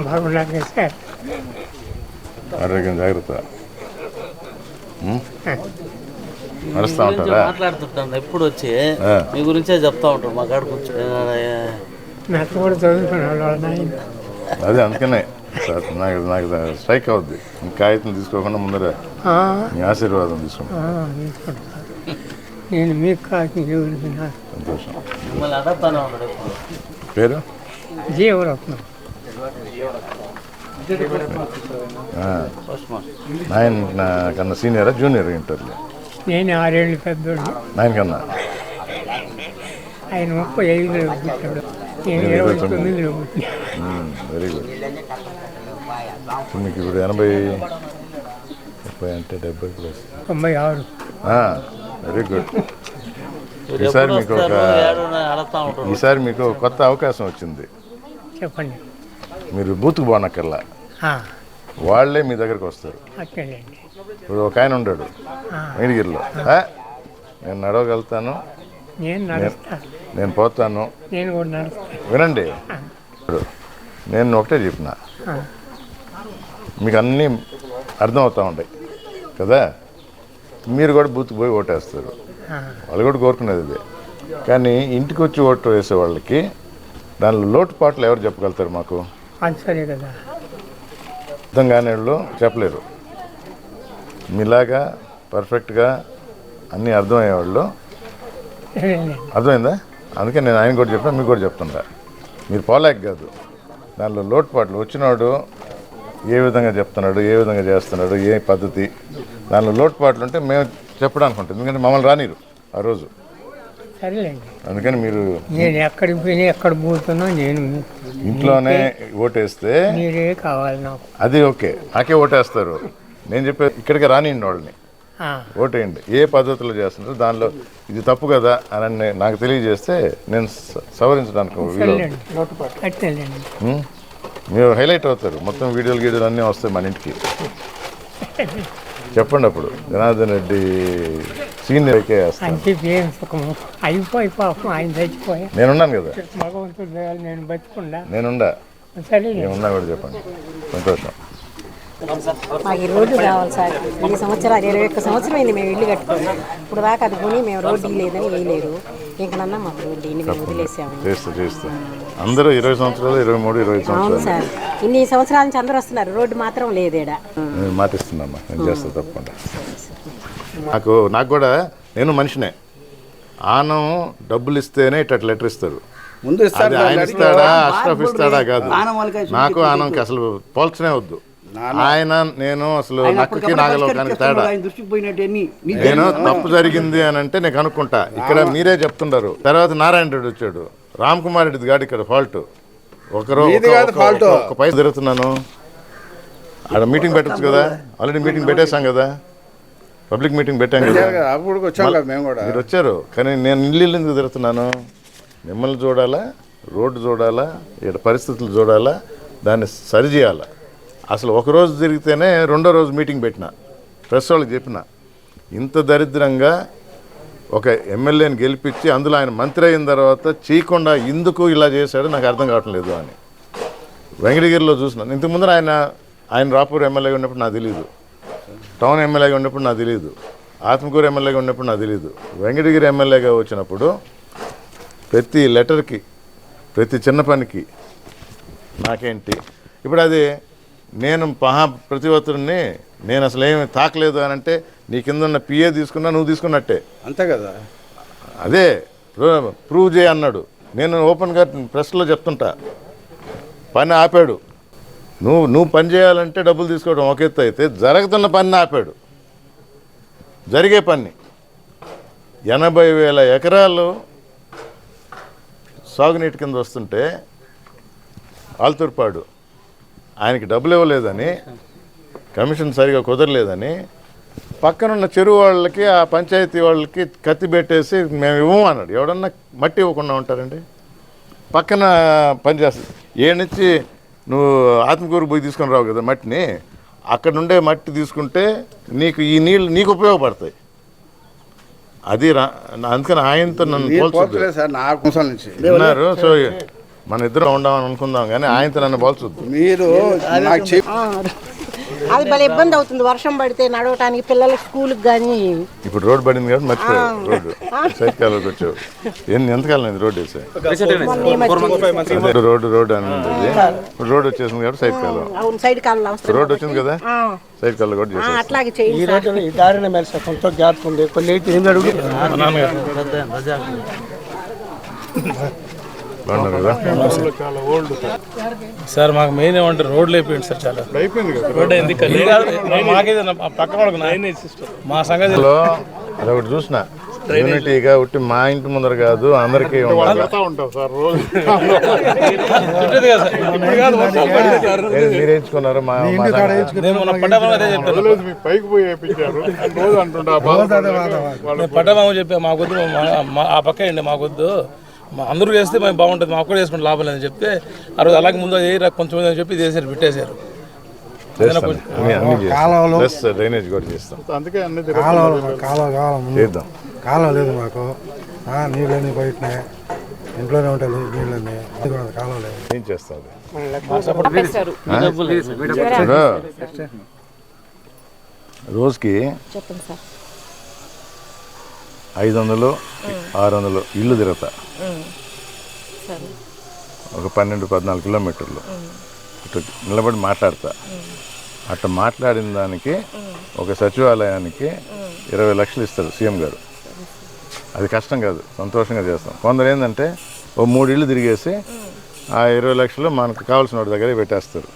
బాగున్నాను సార్ ఆరోగ్యం జాగ్రత్త? నడుస్తూ ఉంటారా? మాట్లాడుతుంటాను. ఎప్పుడు వచ్చి. మీ గురించే చెప్తా ఉంటారు. మా కాడ నాకు కూడా నాయన అదే అందుకనే. సార్ నాకు నాకు స్ట్రైక్ అవుద్ది. ఇంకా కాగితం తీసుకోకుండా ముందర ఆ, మీ ఆశీర్వాదం తీసుకుంటాం. ఆ, తీసుకుంటా. సార్. నేను మీకు జీవులు సంతోషం. మిమ్మల్ని అడగతానే ఉంటాడు ఎప్పుడు. పేరు? జీవరత్నం. ఆ, ఫస్ట్ మాస్టర్ నాయన నా కన్నా సీనియరా జూనియర్ ఇంటర్లో నేను ఆరేళ్ళు పెద్దోడు నాయన కన్నా ఆయన ముప్పై ఐదులో పుట్టాడు నేను ఇరవై తొమ్మిదిలో వెరీ గుడ్ మీకు ఇప్పుడు ఎనభై ముప్పై అంటే డెబ్బై ప్లస్ తొంభై ఆరు వెరీ గుడ్ ఈసారి మీకు ఒక- ఈసారి మీకు కొత్త అవకాశం వచ్చింది చెప్పండి మీరు బూత్కు పోనక్కర్లా. ఆ, వాళ్ళే మీ దగ్గరకు వస్తారు. ఇప్పుడు ఒక ఆయన ఉన్నాడు మేడిగిరిలో "ఆ, నేను నడవగలుగుతాను. నేను పోతాను. వినండి. నేను ఒకటే చెప్పిన. మీకు అన్నీ అర్థం అవుతూ ఉంటాయి. కదా? మీరు కూడా బూత్కి పోయి ఓటేస్తారు. వాళ్ళు కూడా కోరుకునేది ఇదే. కానీ ఇంటికి వచ్చి ఓటు వేసే వాళ్ళకి దానిలో లోటుపాట్లు ఎవరు చెప్పగలుగుతారు మాకు? అది కదా. అర్థం కాని వాళ్ళు చెప్పలేరు. మీలాగా పర్ఫెక్ట్గా అన్నీ అర్థమయ్యేవాళ్ళు. అర్థమైందా? అందుకే నేను ఆయన కూడా చెప్పినా మీకు కూడా చెప్తుంటా. మీరు పోలేక కాదు. దానిలో లోటుపాట్లు. వచ్చినాడు ఏ విధంగా చెప్తున్నాడు ఏ విధంగా చేస్తున్నాడు ఏ పద్ధతి దానిలో లోటుపాట్లు ఉంటే మేము చెప్పడానికి ఉంటుంది ఎందుకంటే మమ్మల్ని రానిరు ఆ రోజు. సరేలేండి. అందుకని మీరు నేను ఎక్కడికి పోయినా ఎక్కడ పోతున్నా నేను ఇంట్లోనే ఓటేస్తే మీరే కావాలి నాకు. అది ఓకే. నాకే ఓటేస్తారు. నేను చెప్పే ఇక్కడికి రానియండి వాళ్ళని ఓటేయండి. ఏ పద్ధతిలో చేస్తున్నారు దానిలో ఇది తప్పు కదా అని నాకు తెలియజేస్తే నేను సవరించడానికి? మీరు హైలైట్ అవుతారు. మొత్తం వీడియోలు గీడియోలు అన్నీ వస్తాయి మన ఇంటికి. చెప్పండి అప్పుడు. జనార్దన్ రెడ్డి చెప్పి ఏం సుఖము అయిపోయి పాపం ఆయన చచ్చిపోయా. నేనున్నాను కదా. భగవంతుడు దయాలు నేను బతికుండా. నేనుండా. సరే ఏమున్నా కూడా చెప్పండి. సంతోషం. మాకు ఈ రోడ్డు కావాలి సార్. ఈ సంవత్సరాలు ఇరవై ఒక్క సంవత్సరం అయింది మేము ఇల్లు కట్టుకొని ఇప్పుడు దాకా అది కొని మేము రోడ్డు లేదని వేయలేదు. ఇంకనన్నా మాకు రోడ్డు ఇన్ని మేము వదిలేసాము. చేస్తా చేస్తా. అందరూ ఇరవై సంవత్సరాలు ఇరవై మూడు ఇరవై అవును సంవత్సరాలు. సార్. ఇన్ని సంవత్సరాల నుంచి అందరూ వస్తున్నారు. రోడ్డు మాత్రం లేదేడా నేను మాటిస్తున్నామ్మా నేను చేస్తా తప్పకుండా. నాకు నాకు కూడా నేను మనిషినే. ఆనం డబ్బులు ఇస్తేనే ఇట్లా లెటర్ ఇస్తారు. ముందు అది ఆయన ఇస్తాడా అష్రఫ్ ఇస్తాడా కాదు. ఆనం వాళ్ళకి నాకు ఆనంకి అసలు పోల్చనే వద్దు. ఆయన నేను అసలు ఆయన నక్కకి అప్పటికప్పుడు నాగలోకానికి. తేడా. ఆయన దృష్టికి పోయినట్టు అన్ని నీ నేను తప్పు జరిగింది అని అంటే నేను కనుక్కుంటా ఇక్కడ మీరే చెప్తుంటారు తర్వాత నారాయణ రెడ్డి వచ్చాడు. రామ్ కుమార్ రెడ్డి గాడి ఇక్కడ ఫాల్ట్. ఒకరు మీది ఒక- కాదు పైసలు తిరుగుతున్నాను. ఆడ మీటింగ్ పెట్టచ్చు కదా? ఆల్రెడీ మీటింగ్ పెట్టేశాం కదా? పబ్లిక్ మీటింగ్ పెట్టాం కదా? అప్పుడు వచ్చాం కదా మేము కూడా. మీరు వచ్చారు. కానీ నేను ఇల్లు ఎందుకు తిరుగుతున్నాను? మిమ్మల్ని చూడాలా? రోడ్డు చూడాలా? ఇక్కడ పరిస్థితులు చూడాలా? దాన్ని సరిచేయాలా అసలు ఒక రోజు తిరిగితేనే రెండో రోజు మీటింగ్ పెట్టిన. ప్రెస్ వాళ్ళకి చెప్పిన. ఇంత దరిద్రంగా ఒక ఎమ్మెల్యేని గెలిపించి అందులో ఆయన మంత్రి అయిన తర్వాత చేయకుండా ఎందుకు ఇలా చేశాడో నాకు అర్థం కావట్లేదు అని. వెంకటగిరిలో చూసినాను ఇంతకు ముందర ఆయన ఆయన రాపూర్ ఎమ్మెల్యేగా ఉన్నప్పుడు నాకు తెలియదు టౌన్ ఎమ్మెల్యేగా ఉన్నప్పుడు నాకు తెలియదు ఆత్మకూరు ఎమ్మెల్యేగా ఉన్నప్పుడు నాకు తెలియదు వెంకటగిరి ఎమ్మెల్యేగా వచ్చినప్పుడు ప్రతి లెటర్కి ప్రతి చిన్న పనికి నాకేంటి? ఇప్పుడు అది నేను మహా ప్రతివతుడిని నేను అసలు ఏమి తాకలేదు అని అంటే నీ కింద ఉన్న పిఏ తీసుకున్నా నువ్వు తీసుకున్నట్టే. అంతే కదా? అదే ప్రూ- ప్రూవ్ చేయ అన్నాడు. నేను ఓపెన్గా ప్రెస్లో చెప్తుంటా. పని ఆపాడు. నువ్వు నువ్వు పని చేయాలంటే డబ్బులు తీసుకోవడం ఒక ఎత్తు అయితే జరుగుతున్న పని ఆపాడు. జరిగే పని. ఎనభై వేల ఎకరాలు సాగునీటి కింద వస్తుంటే ఆల్తూర్పాడు. ఆయనకి డబ్బులు ఇవ్వలేదని కమిషన్ సరిగా కుదరలేదని పక్కనున్న చెరువు వాళ్ళకి ఆ పంచాయతీ వాళ్ళకి కత్తి పెట్టేసి మేము ఇవ్వము అన్నాడు. ఎవడన్నా మట్టి ఇవ్వకుండా ఉంటారండి? పక్కన పని చేస్తుంది ఏ నుంచి నువ్వు ఆత్మకూరు పోయి తీసుకొని రావు కదా మట్టిని? అక్కడ నుండే మట్టి తీసుకుంటే నీకు ఈ నీళ్ళు నీకు ఉపయోగపడతాయి. అది రా అందుకని ఆయనతో నన్ను విన్నారు సో మన ఇద్దరం ఉండామని అనుకుందాం కానీ ఆయనతో నన్ను పోల్చొద్దు. మీరు నాకు చెప్పి. అది భలే ఇబ్బంది అవుతుంది. వర్షం పడితే నడవటానికి పిల్లల స్కూల్కి కానీ ఇప్పుడు రోడ్డు పడింది కాబట్టి మర్చిపోయావు రోడ్డు. సైడ్ కాలువకి వచ్చావు ఎంతకాలం అయింది రోడ్డు వేసే? రోడ్డు రోడ్డు అని ఉండేది. రోడ్డు వచ్చేసింది కాబట్టి సైడ్ అవును సైడ్ అవసరం రోడ్డు వచ్చింది కదా? సైడ్ కాలువ కూడా చేసేస్తాం. అట్లాగే ఈ చేయండి సార్. రోజు ఈ దారిన సార్ కొంచెం గ్యాప్ ఉంది. కొన్ని అయితే ఎనిమిది సార్ మాకు మెయిన్ ఏమంటే రోడ్లు అయిపోయింది సార్ చాలా. రోడ్ అయింది మా సంగతి లో అదొకటి చూసిన. యూనిటీగా ఉట్టి మా ఇంటి ముందర కాదు అందరికీ ఉండాలి. చుట్టేది కదా సార్. ఇప్పుడు కాదు వర్షాలు పడితే సార్. ఏది మీరు ఎంచుకున్నారు మా మా సంగతి. నేను మొన్న పడ్డామని అదే చెప్పాను నేను పడ్డామని చెప్పా మాకొద్దు మా- మా- ఆ పక్క అండి మాకొద్దు. అందరూ చేస్తే మేము బాగుంటుంది మాకు కూడా చేసుకుంటే లాభం లేదని చెప్తే ఆ రోజు అలాగే ముందు ఏ కొంచెం అని చెప్పి చేశారు పెట్టేశారు. చేస్తాం డ్రైనేజ్ కూడా చేస్తాం. కాలువ కాలువ కావాలి ముందు. చేద్దాం. కాలువ లేదు మాకు. ఆ, నీళ్ళన్నీ బయటనే ఇంట్లోనే ఉంటాయి కూడా కాలువ లేదు. ఏం చేస్తాం అది? చూడు, రోజుకి చెప్పండి సార్. ఐదు వందలు ఆరు వందలు ఇల్లు తిరుగుతా ఒక పన్నెండు పద్నాలుగు కిలోమీటర్లు. ఇటు నిలబడి మాట్లాడతా. అట్లా మాట్లాడిన దానికి ఒక సచివాలయానికి ఇరవై లక్షలు ఇస్తారు సీఎం గారు. అది కష్టం కాదు సంతోషంగా చేస్తాం. కొందరు ఏంటంటే ఓ మూడు ఇళ్ళు తిరిగేసి ఆ ఇరవై లక్షలు మనకు కావాల్సిన వాడి దగ్గరే పెట్టేస్తారు.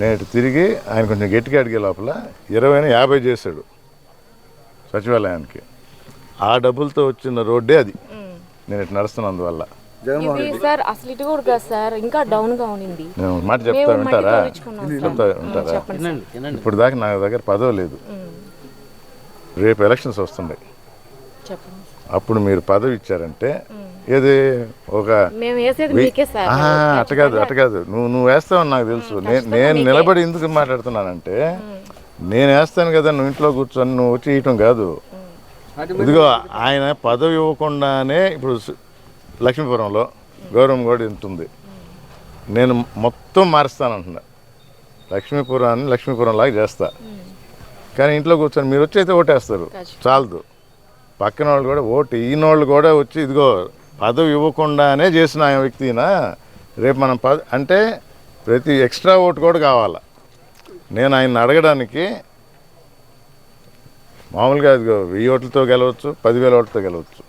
నేను తిరిగి ఆయన కొంచెం గట్టిగా అడిగే లోపల ఇరవై యాభై చేశాడు సచివాలయానికి. ఆ డబ్బులతో వచ్చిన రోడ్డే అది. నేను ఇటు నడుస్తున్నందువల్ల ఇది సార్ అసలు ఇటు కూడా కాదు సార్ ఇంకా డౌన్గా ఉండింది నేను ఒక మాట చెప్తా మేము మట్టి వింటారా? తోలించుకున్నాం చెప్తా వింటారా? చెప్పండి సార్. వినండి ఇప్పుడు దాకా నా దగ్గర పదవి లేదు. రేపు ఎలక్షన్స్ వస్తున్నాయి. చెప్పండి అప్పుడు మీరు పదవి ఇచ్చారంటే ఏది? ఒక మేము వేసేది వెయ్యి- మీకే సార్. ఆహా, అట్ట కాదు అట్ట కాదు. నువ్వు నువ్వు వేస్తావని నాకు తెలుసు. నే- నేను నిలబడి ఎందుకు మాట్లాడుతున్నానంటే నేను వేస్తాను కదా నువ్వు ఇంట్లో కూర్చొని నువ్వు వచ్చి ఇయటం కాదు. ఇదిగో ఆయన పదవి ఇవ్వకుండానే ఇప్పుడు లక్ష్మీపురంలో గౌరవం కూడా ఉంటుంది. నేను మొత్తం మారుస్తానంటున్నా. లక్ష్మీపురాన్ని లక్ష్మీపురం లాగా చేస్తా కానీ ఇంట్లో కూర్చొని మీరు వచ్చి అయితే ఓటేస్తారు. చాలదు. పక్కన వాళ్ళు కూడా ఓటు ఈయన వాళ్ళు కూడా వచ్చి ఇదిగో పదవి ఇవ్వకుండానే చేసిన ఆయన వ్యక్తినా రేపు మనం పద అంటే ప్రతి ఎక్స్ట్రా ఓటు కూడా కావాలా. నేను ఆయన అడగడానికి మామూలుగా ఇదిగో వెయ్యి ఓట్లతో గెలవచ్చు పదివేల ఓట్లతో గెలవచ్చు.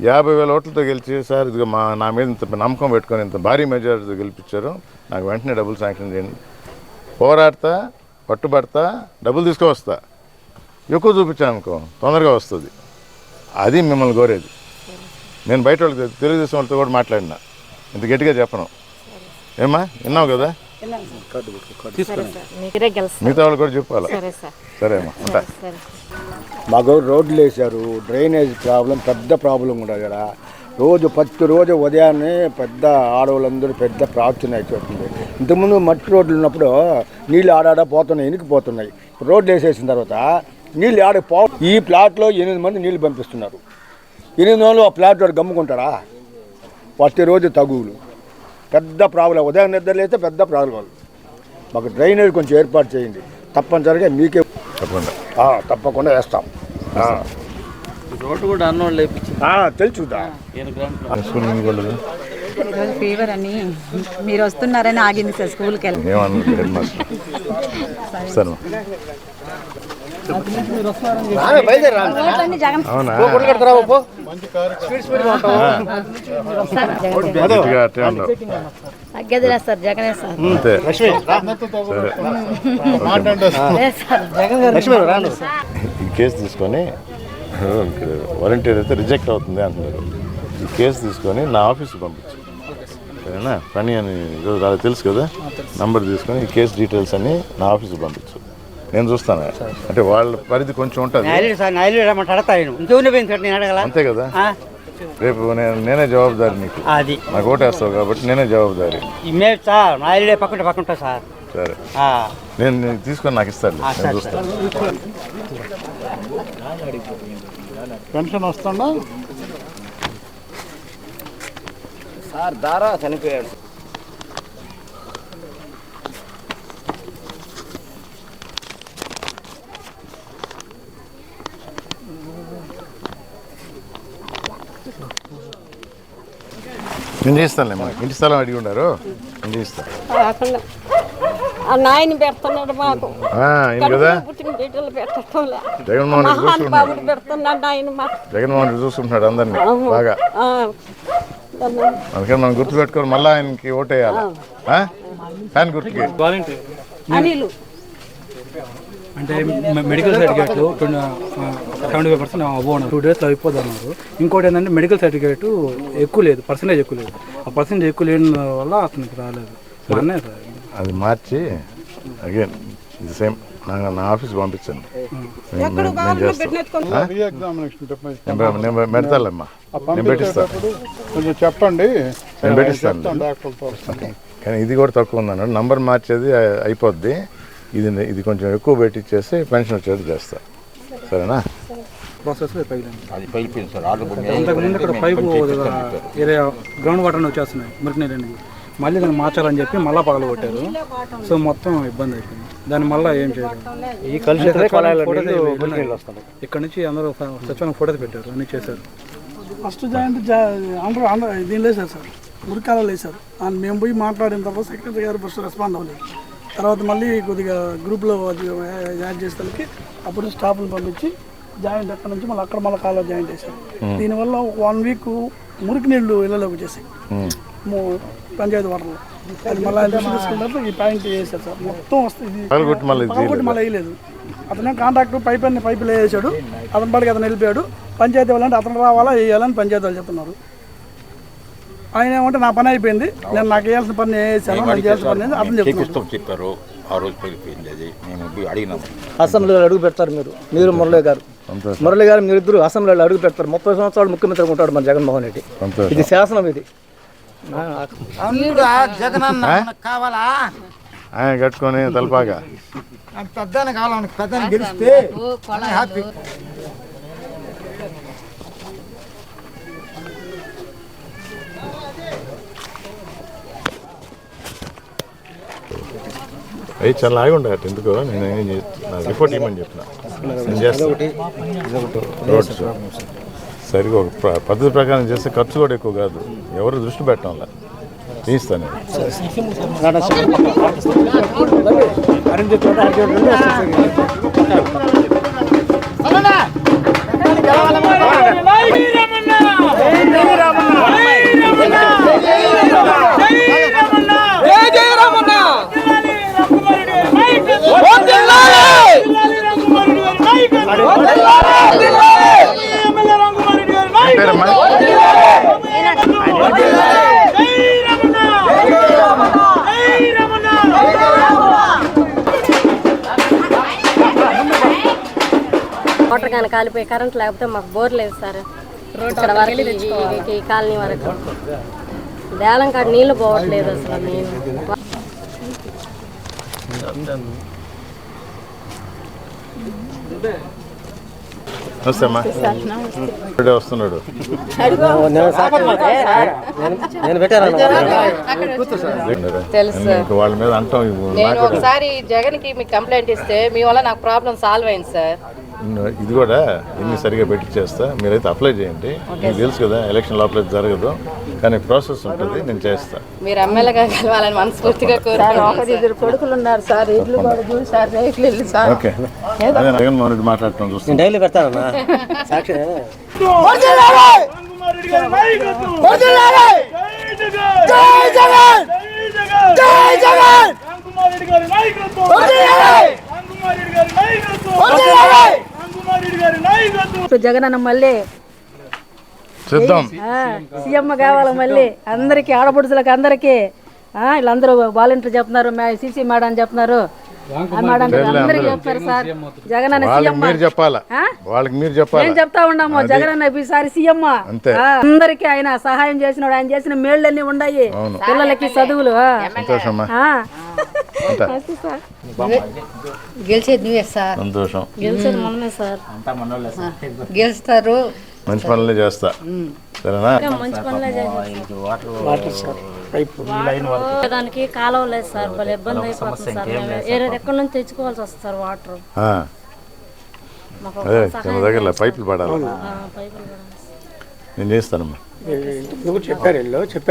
యాభై వేల ఓట్లతో గెలిచి సార్ ఇదిగో మా నా మీద ఇంత నమ్మకం పెట్టుకొని ఇంత భారీ మెజారిటీతో గెలిపించారు. నాకు వెంటనే డబ్బులు శాంక్షన్ చేయండి. పోరాడతా పట్టుబడతా డబ్బులు తీసుకువస్తా. ఎక్కువ చూపించాను అనుకో తొందరగా వస్తుంది. అది మిమ్మల్ని కోరేది. నేను బయట వాళ్ళకి తెలుగుదేశం వాళ్ళతో కూడా మాట్లాడినా. ఇంత గట్టిగా చెప్పను. ఏమ్మా విన్నావు కదా? సరే. సార్ మీరే గెలుస్తారు. మిగతా వాళ్ళు కూడా చెప్పాలి? సరే సార్. సరే అమ్మా ఉంటా. సరే మాకు రోడ్లు వేశారు డ్రైనేజ్ ప్రాబ్లం పెద్ద ప్రాబ్లం కూడా ఇక్కడ రోజు ప్రతి రోజు ఉదయాన్నే పెద్ద ఆడవాళ్ళందరూ పెద్ద ప్రార్థన అయిపోతుంది ఇంతకుముందు మట్టి రోడ్లు ఉన్నప్పుడు నీళ్ళు ఆడాడ పోతున్నాయి ఇనికిపోతున్నాయి. ఇప్పుడు రోడ్లు వేసేసిన తర్వాత నీళ్ళు ఆడ పో ఈ ప్లాట్లో ఎనిమిది మంది నీళ్ళు పంపిస్తున్నారు. ఎనిమిది వందలు ఆ ప్లాట్ వాడు గమ్ముకుంటాడా? ప్రతిరోజు తగువులు. పెద్ద ప్రాబ్లం. ఉదయం నిద్ర లేస్తే పెద్ద ప్రాబ్లం మాకు డ్రైనేజ్ కొంచెం ఏర్పాటు చేయండి. తప్పనిసరిగా మీకే తప్పకుండా. ఆ, తప్పకుండా వేస్తాం. ఆ. రోడ్డు కూడా అన్నోళ్ళు లేపించింది ఆ, తెలుసుదా ఫీవర్ అని మీరు వస్తున్నారని ఆగింది సార్ స్కూల్కి వెళ్ళి. సరే జగన్ ఉండవు తగ్గదులే సార్ జగనే సార్. అంతే. సరే. లేదు సార్. జగన్ ఈ కేసు తీసుకొని వాలంటీర్ అయితే రిజెక్ట్ అవుతుంది అంటున్నారు. ఈ కేసు తీసుకొని నా ఆఫీస్కి పంపించు. సరేనా? పని అని ఈరోజు తెలుసు కదా? నంబర్ తీసుకొని ఈ కేసు డీటెయిల్స్ అన్ని నా ఆఫీస్కి పంపించు. నేను చూస్తాను. అంటే వాళ్ళ పరిధి కొంచెం ఉంటుంది. అంతే కదా. రేపు నేను నేనే జవాబుదారి నీకు. అది. నాకు ఓటేస్తావు కాబట్టి నేనే జవాబుదారి. మేము సార్ నాయలుడే పక్కన పక్కన సార్. సరే. నేను నేను తీసుకొని నాకు ఇస్తాను. నేను చూస్తాను. పెన్షన్ వస్తుందా? సార్ దారా చనిపోయాడు. నేను చేస్తానులేమ్మా ఇంటి స్థలం అడిగి ఉన్నారు నేను చేస్తాను కాకుండా ఆ నాయన పెడుతున్నాడు మాకు. ఆ, ఆయన కదా? కడుపులో పుట్టిన బిడ్డలు పెట్టడం లే. జగన్మోహన్ రెడ్డి చూసుకుంటున్నాడు మహానుభావుడు పెడుతున్నాడు ఆయన మాకు జగన్మోహన్ రెడ్డి చూసుకుంటున్నాడు అందరినీ బాగా. ఆ, దాన్ని అందుకని మనం గుర్తుపెట్టుకొని మళ్ళీ ఆయనకి ఓటేయాలి. ఆ? ఫ్యాన్ గుర్తుకి. అనిలు. అంటే medical certificate twenty seventy five percent above two డేస్లో అయిపోద్ది అన్నారు ఇంకోటి ఏంటంటే మెడికల్ సర్టిఫికేట్ ఎక్కువ లేదు పర్సెంటేజ్ ఎక్కువ లేదు. ఆ పర్సెంటేజ్ ఎక్కువ లేని వల్ల అతనికి రాలేదు. అది మార్చి అగైన్ ఇది సేమ్ నా నా ఆఫీస్ పంపించండి. నేను- నేను- పెట్టిస్తాను కొంచెం చెప్పండి. నేను పెట్టిస్తాను. కానీ ఇది కూడా తక్కువ ఉందన్నాడు. నంబర్ మార్చేది అయిపోద్ది. ఇది ఇది కొంచెం ఎక్కువ పెట్టించేసి పెన్షన్ వచ్చేది చేస్తా. సరేనా? ప్రాసెస్లో అది పైపు సార్. అంతకుముందు ఇక్కడ పైపు ఏరియా గ్రౌండ్ వాటర్ వచ్చేస్తున్నాయి మురికి నీళ్ళని మళ్ళీ దాన్ని మార్చాలని చెప్పి మళ్ళీ పగల కొట్టారు. సో మొత్తం ఇబ్బంది అయిపోయింది. దాని మళ్ళీ ఏం చేయలేదు ఈ ఇక్కడ నుంచి అందరూ సచివాలయం ఫోటోస్ పెట్టారు అన్ని చేశారు. ఫస్ట్ జాయింట్ జా- అందరూ అందరూ దీనిలో వేశారు సార్ మురికాలలో వేశారు అండ్ మేము పోయి మాట్లాడిన తర్వాత సెక్రటరీ గారు ఫస్ట్ రెస్పాండ్ అవ్వలేదు. తర్వాత మళ్ళీ కొద్దిగా గ్రూప్లో అది యాడ్ చేసేసరికి అప్పుడు స్టాఫ్ని పంపించి జాయింట్ అక్కడ నుంచి మళ్ళీ అక్కడ మళ్ళీ కాలువ జాయింట్ చేశారు. దీనివల్ల ఒక వన్ వీక్ మురికి నీళ్ళు ఇళ్ళలోకి వచ్చేసాయి. పంచాయతీ వాటర్లో అది మళ్ళీ ఈ పాయింట్ సార్. మొత్తం వస్తుంది మళ్ళీ వేయలేదు. అతనే కాంట్రాక్ట్ పైప్ అన్ని పైపులు వేసాడు. అతని పాటికి అతను వెళ్ళిపోయాడు పంచాయతీ వాళ్ళంటే అతను రావాలా వేయాలని పంచాయతీ వాళ్ళు చెప్తున్నారు. ఆయన ఏమంటే నా పని అయిపోయింది. నేను నాకు వేయాల్సిన పని వేసాను నాకు చేయాల్సిన పని చెప్తున్నాడు. చెప్పారు. ఆ రోజు పగిలిపోయింది అది. మేము పోయి అడిగినాము అసెంబ్లీలో అడుగు పెడతారు మీరు. మీరు మురళి గారు. మురళి గారు మీరు ఇద్దరు అసెంబ్లీలో అడుగు పెడతారు. ముప్పై సంవత్సరాలు ముఖ్యమంత్రి ఉంటాడు మన జగన్మోహన్ రెడ్డి. ఇది శాసనం ఇది. జగనన్న కావాలా? ఆయన కట్టుకొని తలపాగా. పెద్దాన్ని కావాలా? పెద్దాన్ని గెలిస్తే హ్యాపీ. అవి చాలా ఆగి ఉండగట్టు ఎందుకో? నేను ఏం చేస్తున్నాను రిపోర్ట్ ఇవ్వమని చెప్పిన. నేను చేస్తాను రోడ్స్ సరిగా ఒక పద్ధతి ప్రకారం చేస్తే ఖర్చు కూడా ఎక్కువ కాదు. ఎవరు దృష్టి పెట్టడం తీస్తాను నేను. వాటర్ కానీ కాలిపోయి కరెంట్ లేకపోతే మాకు బోర్ లేదు సార్. ఇక్కడ వరకు ఈ- కాలనీ వరకు. దేలం కాడ నీళ్ళు పోవట్లేదు అసలు నేను నమస్తే అమ్మా. ఇప్పుడే వస్తున్నాడు. వాళ్ళ మీద అంటాం. నేను ఒకసారి జగన్కి మీకు కంప్లైంట్ ఇస్తే మీ వల్ల నాకు ప్రాబ్లం సాల్వ్ అయింది సార్. ఇది కూడా ఇన్ని సరిగా పెట్టి చేస్తా మీరైతే అప్లై చేయండి. మీకు తెలుసు కదా ఎలక్షన్ లోపల జరగదు. కానీ ప్రాసెస్ ఉంటుంది నేను చేస్తా. మీరు ఎమ్మెల్యేగా కలవాలని మనస్ఫూర్తిగా కోరుకుంటున్నాను సార్. కొడుకులు ఉన్నారు సార్ ఇల్లు కూడా చూసి సార్ రేకులు ఇల్లు సార్ ఓకే అదే జగన్మోహన్ రెడ్డి మాట్లాడటం చూస్తాను డైలీ పెడతానన్నా. సాక్షి. జగన్! అన్న మళ్ళీ చూద్దాం. సీఎం కావాలి మళ్ళీ. అందరికి ఆడపడుచులకు అందరికి. ఆ, వీళ్ళందరూ వాలంటీర్ చెప్తున్నారు సీసీ మేడం అని చెప్తున్నారు. ఆ మేడం అందరికి చెప్తారు సార్. జగన్ అన్న సీఎం మీరు చెప్పాలా? ఆ? వాళ్ళకి మీరు చెప్పాలా? మేము చెప్తా ఉన్నాము జగన్ అన్న ఈసారి సీఎం అంతే. అందరికి ఆయన సహాయం చేసినాడు ఆయన చేసిన మేళ్ళన్నీ ఉన్నాయి. పిల్లలకి చదువులు గెలిచేది నువ్వే సార్. సంతోషం. గెలిచేది మనమే సార్. గెలుస్తారు. మంచి పనులే చేస్తా. సరేనా? మంచి పనులే వాటర్ సార్. పైపు దానికి కాలువ లేదు సార్. భలే ఇబ్బంది అయిపోతుంది సార్. వేరే ఎక్కడి నుంచి తెచ్చుకోవాల్సి వస్తుంది సార్ వాటర్. అదే దగ్గర పైపులు పడాలి. ఆ, పైపులు కూడా. నేను చేస్తానమ్మా. నువ్వు చెప్పారు వీళ్ళు చెప్పారు